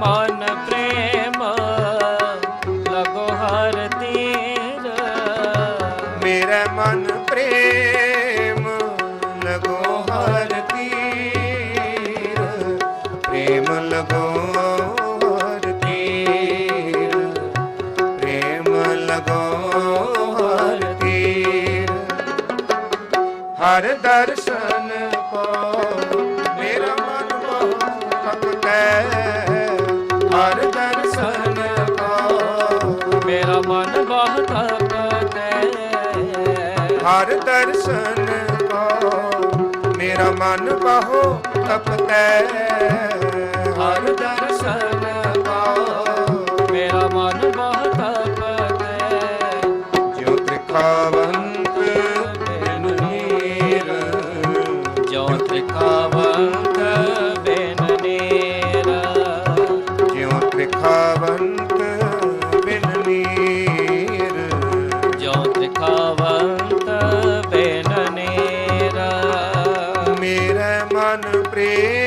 ਮਨ ਪ੍ਰੇਮ, ਲਗੋ ਹਰ ਮੇਰਾ ਮਨ ਪ੍ਰੇਮ, ਲਗੋ ਹਰ ਪ੍ਰੇਮ ਲਗੋ ਹਰ ਪ੍ਰੇਮ ਲਗੋ ਹਰ ਹਰ ਦਰਸ਼ਨ ਕੋ ਮਨ ਬਹੁਤ ਤਪਤੈ ਹਰ ਦਰਸ਼ਨ ਕੋ ਮੇਰਾ ਮਨ ਬਹੁਤ ਤਪਤੈ प्रेम